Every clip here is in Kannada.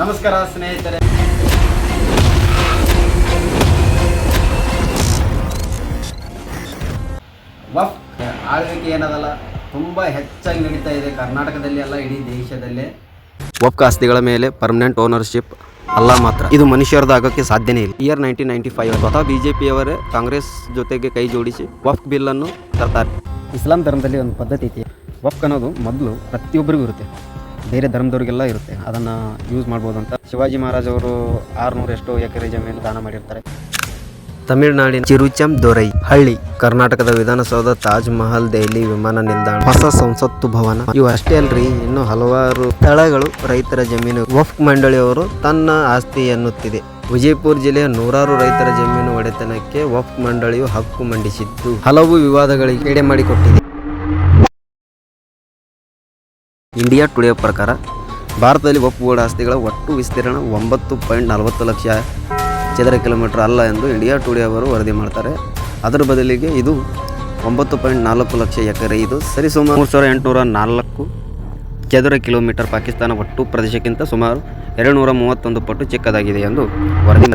ನಮಸ್ಕಾರ ಸ್ನೇಹಿತರೆ. ವಫ್ ಆಳ್ವಿಕೆ ಏನದಲ್ಲ ತುಂಬ ಹೆಚ್ಚಾಗಿ ನಡೀತಾ ಇದೆ ಕರ್ನಾಟಕದಲ್ಲಿ ಅಲ್ಲ ಇಡೀ ದೇಶದಲ್ಲೇ. ವಫ್ ಆಸ್ತಿಗಳ ಮೇಲೆ ಪರ್ಮನೆಂಟ್ ಓನರ್ಶಿಪ್ ಅಲ್ಲ ಮಾತ್ರ. ಇದು ಮನುಷ್ಯರದ ಆಗೋಕ್ಕೆ ಸಾಧ್ಯನೇ ಇಲ್ಲ. ಇಯರ್ ನೈನ್ಟೀನ್ ನೈಂಟಿ ಫೈವ್ ಸ್ವತಃ ಬಿಜೆಪಿಯವರೇ ಕಾಂಗ್ರೆಸ್ ಜೊತೆಗೆ ಕೈ ಜೋಡಿಸಿ ವಫ್ ಬಿಲ್ಲನ್ನು ತರ್ತಾರೆ. ಇಸ್ಲಾಂ ಧರ್ಮದಲ್ಲಿ ಒಂದು ಪದ್ಧತಿ ಐತಿ ವಫ್ ಅನ್ನೋದು ಮೊದಲು ಪ್ರತಿಯೊಬ್ಬರಿಗೂ ಇರುತ್ತೆ. ಬೇರೆ ಧರ್ಮದವ್ರಿಗೆಲ್ಲ ಇರುತ್ತೆ. ಅದನ್ನು ಯೂಸ್ ಮಾಡ್ಬೋದು ಅಂತ ಶಿವಾಜಿ ಮಹಾರಾಜ್ ಅವರು ಆರುನೂರು ಎಷ್ಟೋ ಎಕರೆ ಜಮೀನು ದಾನ ಮಾಡಿರ್ತಾರೆ. ತಮಿಳುನಾಡಿನ ಚಿರುಚಂ ದೊರೈ ಹಳ್ಳಿ, ಕರ್ನಾಟಕದ ವಿಧಾನಸೌಧ ತಾಜ್ ಮಹಲ್ ದೆಹಲಿ ವಿಮಾನ ನಿಲ್ದಾಣ, ಹೊಸ ಸಂಸತ್ತು ಭವನ. ಇವು ಅಷ್ಟೇ ಅಲ್ರಿ, ಇನ್ನು ಹಲವಾರು ಸ್ಥಳಗಳು ರೈತರ ಜಮೀನು. ವಫ್ ಮಂಡಳಿಯವರು ತನ್ನ ಆಸ್ತಿ ಎನ್ನುತ್ತಿದೆ. ವಿಜಯಪುರ ಜಿಲ್ಲೆಯ ನೂರಾರು ರೈತರ ಜಮೀನು ಒಡೆತನಕ್ಕೆ ವಫ್ ಮಂಡಳಿಯು ಹಕ್ಕು ಮಂಡಿಸಿದ್ದು. ಹಲವು ವಿವಾದಗಳಿಗೆ ಎಡೆ ಮಾಡಿಕೊಟ್ಟಿದೆ. ಇಂಡಿಯಾ ಟುಡೇ ಪ್ರಕಾರ ಭಾರತದಲ್ಲಿ ಒಪ್ಪು ಬೋರ್ಡ್ ಆಸ್ತಿಗಳ ಒಟ್ಟು ವಿಸ್ತೀರ್ಣ ಒಂಬತ್ತು ಪಾಯಿಂಟ್ ನಲವತ್ತು ಲಕ್ಷ ಚದರ ಕಿಲೋಮೀಟರ್ ಅಲ್ಲ ಎಂದು ಇಂಡಿಯಾ ಟುಡೇ ಅವರು ವರದಿ ಮಾಡ್ತಾರೆ. ಅದರ ಬದಲಿಗೆ ಇದು ಒಂಬತ್ತು ಪಾಯಿಂಟ್ ನಾಲ್ಕು ಲಕ್ಷ ಎಕರೆ. ಇದು ಸರಿಸುಮಾರು ಮೂರು ಸಾವಿರ ಎಂಟುನೂರ ನಾಲ್ಕು ಚದರ ಕಿಲೋಮೀಟರ್ ಪಾಕಿಸ್ತಾನ ಒಟ್ಟು ಪ್ರದೇಶಕ್ಕಿಂತ ಸುಮಾರು ಎರಡು ನೂರ ಮೂವತ್ತೊಂದು ಪಟ್ಟು ಚಿಕ್ಕದಾಗಿದೆ ಎಂದು ವರದಿ.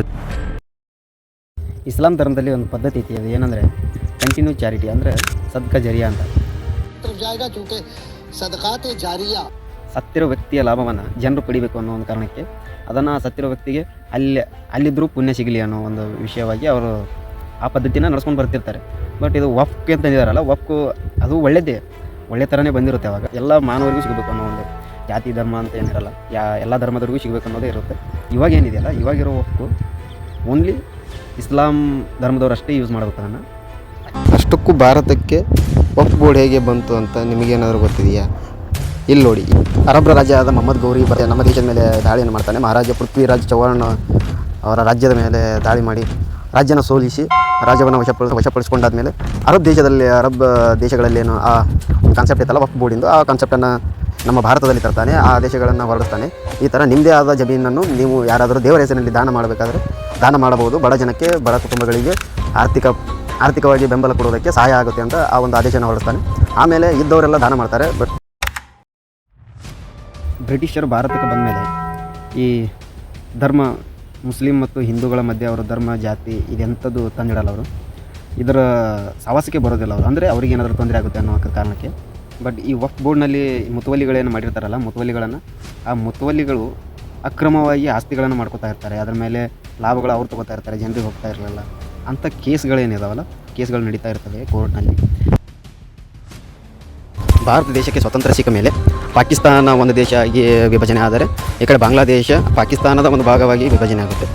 ಇಸ್ಲಾಂ ಧರ್ಮದಲ್ಲಿ ಒಂದು ಪದ್ಧತಿ ಇದೆ. ಅದು ಏನಂದರೆ ಕಂಟಿನ್ಯೂ ಚಾರಿಟಿ ಅಂದರೆ ಸದ್ಕ ಜರಿಯಾ ಅಂತ ಸದಕಾತೆ ಜಾರಿಯ. ಸತ್ತಿರೋ ವ್ಯಕ್ತಿಯ ಲಾಭವನ್ನು ಜನರು ಪಡಿಬೇಕು ಅನ್ನೋ ಒಂದು ಕಾರಣಕ್ಕೆ ಅದನ್ನು ಸತ್ತಿರೋ ವ್ಯಕ್ತಿಗೆ ಅಲ್ಲಿ ಅಲ್ಲಿದ್ದರೂ ಪುಣ್ಯ ಸಿಗಲಿ ಅನ್ನೋ ಒಂದು ವಿಷಯವಾಗಿ ಅವರು ಆ ಪದ್ಧತಿನ ನಡೆಸ್ಕೊಂಡು ಬರ್ತಿರ್ತಾರೆ. ಬಟ್ ಇದು ವಕ್ ಅಂತ ಇದಾರಲ್ಲ ವಫ್ಕು ಅದು ಒಳ್ಳೆಯದೇ ಒಳ್ಳೆ ಥರನೇ ಬಂದಿರುತ್ತೆ ಅವಾಗ. ಎಲ್ಲ ಮಾನವರಿಗೂ ಸಿಗಬೇಕು ಅನ್ನೋ ಒಂದು ಜಾತಿ ಧರ್ಮ ಅಂತ ಏನಿರಲ್ಲ ಯಾ ಎಲ್ಲ ಧರ್ಮದವ್ರಿಗೂ ಸಿಗಬೇಕು ಅನ್ನೋದೇ ಇರುತ್ತೆ. ಇವಾಗ ಏನಿದೆಯಲ್ಲ ಇವಾಗಿರೋ ವಫ್ಕು ಓನ್ಲಿ ಇಸ್ಲಾಂ ಧರ್ಮದವ್ರು ಅಷ್ಟೇ ಯೂಸ್ ಮಾಡಬೇಕು ಅದನ್ನು. ಅಷ್ಟಕ್ಕೂ ಭಾರತಕ್ಕೆ ವಫ್ ಬೋರ್ಡ್ ಹೇಗೆ ಬಂತು ಅಂತ ನಿಮಗೇನಾದರೂ ಗೊತ್ತಿದೆಯಾ? ಇಲ್ಲಿ ನೋಡಿ. ಅರಬ್ರ ರಾಜ ಆದ ಮೊಹಮ್ಮದ್ ಗೌರಿ ಬರ ನಮ್ಮ ದೇಶದ ಮೇಲೆ ದಾಳಿಯನ್ನು ಮಾಡ್ತಾನೆ. ಮಹಾರಾಜ ಪೃಥ್ವಿರಾಜ್ ಚೌಹಾಣ್ ಅವರ ರಾಜ್ಯದ ಮೇಲೆ ದಾಳಿ ಮಾಡಿ ರಾಜ್ಯನ ಸೋಲಿಸಿ ರಾಜ್ಯವನ್ನು ವಶ ವಶಪಡಿಸಿಕೊಂಡಾದ ಮೇಲೆ ಅರಬ್ ದೇಶದಲ್ಲಿ ಅರಬ್ ದೇಶಗಳಲ್ಲಿ ಏನು ಆ ಕಾನ್ಸೆಪ್ಟ್ ಇತ್ತಲ್ಲ ವಕ್ಫ್ ಬೋರ್ಡಿಂದು ಆ ಕಾನ್ಸೆಪ್ಟನ್ನು ನಮ್ಮ ಭಾರತದಲ್ಲಿ ತರ್ತಾನೆ, ಆ ದೇಶಗಳನ್ನು ಹೊರಡಿಸ್ತಾನೆ. ಈ ಥರ ನಿಮ್ಮದೇ ಆದ ಜಮೀನನ್ನು ನೀವು ಯಾರಾದರೂ ದೇವರ ಹೆಸರಿನಲ್ಲಿ ದಾನ ಮಾಡಬೇಕಾದ್ರೆ ದಾನ ಮಾಡಬಹುದು. ಬಡ ಜನಕ್ಕೆ, ಬಡ ಕುಟುಂಬಗಳಿಗೆ ಆರ್ಥಿಕ ಆರ್ಥಿಕವಾಗಿ ಬೆಂಬಲ ಕೊಡೋದಕ್ಕೆ ಸಹಾಯ ಆಗುತ್ತೆ ಅಂತ ಆ ಒಂದು ಆದೇಶನ ಹೊರಡಿಸ್ತಾನೆ. ಆಮೇಲೆ ಇದ್ದವರೆಲ್ಲ ದಾನ ಮಾಡ್ತಾರೆ ಬಟ್ ಬ್ರಿಟಿಷರು ಭಾರತಕ್ಕೆ ಬಂದ ಮೇಲೆ ಈ ಧರ್ಮ ಮುಸ್ಲಿಂ ಮತ್ತು ಹಿಂದೂಗಳ ಮಧ್ಯೆ ಅವರ ಧರ್ಮ, ಜಾತಿ ಇದೆಂಥದ್ದು ತಂದಿಡಲ್ಲ ಅವರು. ಇದರ ಸವಾಸಕ್ಕೆ ಬರೋದಿಲ್ಲ ಅವರು. ಅಂದರೆ ಅವ್ರಿಗೆ ಏನಾದರೂ ತೊಂದರೆ ಆಗುತ್ತೆ ಅನ್ನೋ ಕಾರಣಕ್ಕೆ. ಬಟ್ ಈ ವಕ್ಫ್ ಬೋರ್ಡ್ನಲ್ಲಿ ಮುತುವಲ್ಲಿಗಳೇನು ಮಾಡಿರ್ತಾರಲ್ಲ, ಮುತುವಲ್ಲಿಗಳನ್ನು, ಆ ಮುತುವಲ್ಲಿಗಳು ಅಕ್ರಮವಾಗಿ ಆಸ್ತಿಗಳನ್ನು ಮಾಡ್ಕೋತಾ ಇರ್ತಾರೆ. ಅದರ ಮೇಲೆ ಲಾಭಗಳು ಅವ್ರು ತೊಗೋತಾ ಇರ್ತಾರೆ, ಜನರಿಗೆ ಹೋಗ್ತಾ ಇರಲಿಲ್ಲ. ಅಂಥ ಕೇಸ್ಗಳೇನಿದಾವಲ್ಲ? ಕೇಸ್ಗಳು ನಡೀತಾ ಇರ್ತವೆ ಕೋರ್ಟ್ನಲ್ಲಿ. ಭಾರತ ದೇಶಕ್ಕೆ ಸ್ವತಂತ್ರ ಸಿಕ್ಕ ಮೇಲೆ ಪಾಕಿಸ್ತಾನ ಒಂದು ದೇಶ ಆಗಿ ವಿಭಜನೆ ಆದರೆ ಈ ಕಡೆ ಬಾಂಗ್ಲಾದೇಶ ಪಾಕಿಸ್ತಾನದ ಒಂದು ಭಾಗವಾಗಿ ವಿಭಜನೆ ಆಗುತ್ತೆ.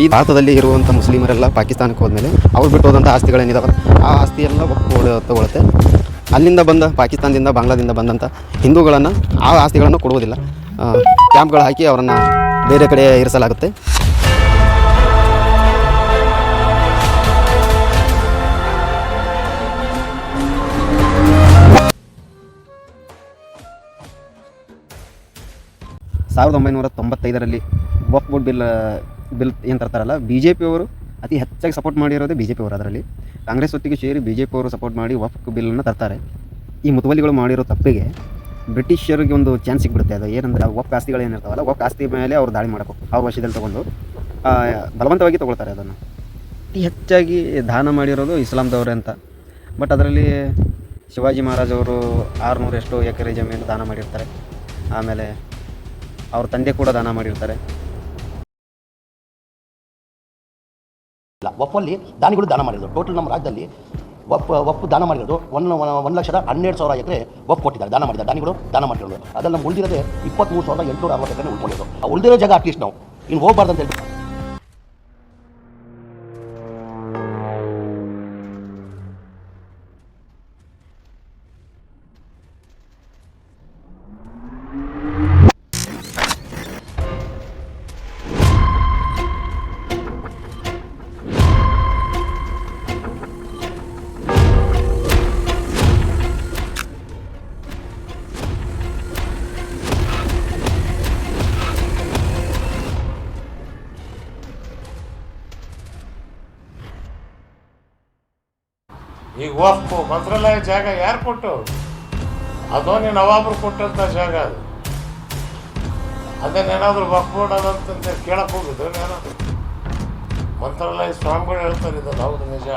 ಈ ಭಾರತದಲ್ಲಿ ಇರುವಂಥ ಮುಸ್ಲಿಮರೆಲ್ಲ ಪಾಕಿಸ್ತಾನಕ್ಕೆ ಹೋದ್ಮೇಲೆ ಅವ್ರು ಬಿಟ್ಟು ಹೋದಂಥ ಆಸ್ತಿಗಳೇನಿದಾವೆ ಆ ಆಸ್ತಿಯೆಲ್ಲ ತಗೊಳುತ್ತೆ. ಅಲ್ಲಿಂದ ಬಂದ, ಪಾಕಿಸ್ತಾನದಿಂದ ಬಾಂಗ್ಲಾದಿಂದ ಬಂದಂಥ ಹಿಂದೂಗಳನ್ನು ಆ ಆಸ್ತಿಗಳನ್ನು ಕೊಡುವುದಿಲ್ಲ. ಕ್ಯಾಂಪ್ಗಳು ಹಾಕಿ ಅವರನ್ನು ಬೇರೆ ಕಡೆ ಇರಿಸಲಾಗುತ್ತೆ. ಸಾವಿರದ ಒಂಬೈನೂರ ತೊಂಬತ್ತೈದರಲ್ಲಿ ವಫ್ ಬೋರ್ಡ್ ಬಿಲ್ ಬಿಲ್ ಏನು ತರ್ತಾರಲ್ಲ ಬಿ ಜೆ ಪಿಯವರು ಅತಿ ಹೆಚ್ಚಾಗಿ ಸಪೋರ್ಟ್ ಮಾಡಿರೋದೇ ಬಿ ಜೆ ಪಿಯವರು ಅದರಲ್ಲಿ. ಕಾಂಗ್ರೆಸ್ ಒಟ್ಟಿಗೆ ಸೇರಿ ಬಿ ಜೆ ಪಿಯವರು ಸಪೋರ್ಟ್ ಮಾಡಿ ವಫ್ ಬಿಲ್ಲನ್ನು ತರ್ತಾರೆ. ಈ ಮುತುವಲಿಗಳು ಮಾಡಿರೋ ತಪ್ಪಿಗೆ ಬ್ರಿಟಿಷರಿಗೆ ಒಂದು ಚಾನ್ಸ್ ಸಿಕ್ಬಿಡುತ್ತೆ ಅದು ಏನಂದ್ರೆ ಒಪ್ಪ ಆಸ್ತಿಗಳು ಏನಿರ್ತಾವಲ್ಲ ಒಪ್ಪ ಆಸ್ತಿ ಮೇಲೆ ಅವ್ರು ದಾಳಿ ಮಾಡಬೇಕು. ಅವ್ರ ವಶದಲ್ಲಿ ತೊಗೊಂಡು ಬಲವಂತವಾಗಿ ತೊಗೊಳ್ತಾರೆ ಅದನ್ನು. ಅತಿ ಹೆಚ್ಚಾಗಿ ದಾನ ಮಾಡಿರೋದು ಇಸ್ಲಾಂದವ್ರೆ ಅಂತ. ಬಟ್ ಅದರಲ್ಲಿ ಶಿವಾಜಿ ಮಹಾರಾಜವರು ಆರುನೂರು ಎಷ್ಟೋ ಎಕರೆ ಜಮೀನು ದಾನ ಮಾಡಿರ್ತಾರೆ. ಆಮೇಲೆ ಅವ್ರ ತಂದೆ ಕೂಡ ದಾನ ಮಾಡಿರ್ತಾರೆ. ಇಲ್ಲ, ಒಪ್ಪಲ್ಲಿ ದಾನಿಗಳು ದಾನ ಮಾಡಿರೋದು. ಟೋಟಲ್ ನಮ್ಮ ರಾಜ್ಯದಲ್ಲಿ ಒಪ್ಪು ಒಪ್ಪು ದಾನ ಮಾಡಿರೋದು ಒಂದು ಒಂದು ಲಕ್ಷದ ಹನ್ನೆರಡು ಸಾವಿರ ಎಕರೆ ಒಪ್ಪು ಕೊಟ್ಟಿದ್ದಾರೆ. ದಾನ ಮಾಡಿದ್ದಾರೆ. ದಾನಿಗಳು ದಾನ ಮಾಡಿರೋದು. ಅದೆಲ್ಲ ನಮ್ಮ ಉಳಿದಿರೋದೇ ಇಪ್ಪತ್ತ್ಮೂರು ಸಾವಿರದ ಎಂಟುನೂರ ಅರವತ್ತು ಎಕರೆ ಉಳ್ಕೊಂಡಿರೋದು. ಉಳಿದಿರೋ ಜಾಗ ಅಟ್ಲೀಸ್ಟ್ ನಾವು. ಇನ್ನು ಹೋಗ್ಬಾರ್ದು ಅಂತ ಹೇಳ್ಬಿಟ್ಟು. ಈಗ ವಫ್ಕು ಮಂತ್ರಾಲಯ ಜಾಗ ಯಾರು ಕೊಟ್ಟು ಅದೋ ನೀನು ನವಾಬರು ಕೊಟ್ಟಂಥ ಜಾಗ ಅದು. ಅದನ್ನೇನಾದರೂ ಬೋರ್ಡ್ ಅದಂತಂದು ಕೇಳಕ್ಕೆ ಹೋಗಿದ್ರು ಏನಾದರೂ ಮಂತ್ರಾಲಯ ಸ್ವಾಮಿಗಳು ಹೇಳ್ತಾರೆ ಇದಲ್ಲ, ಹೌದು ನಿಜ.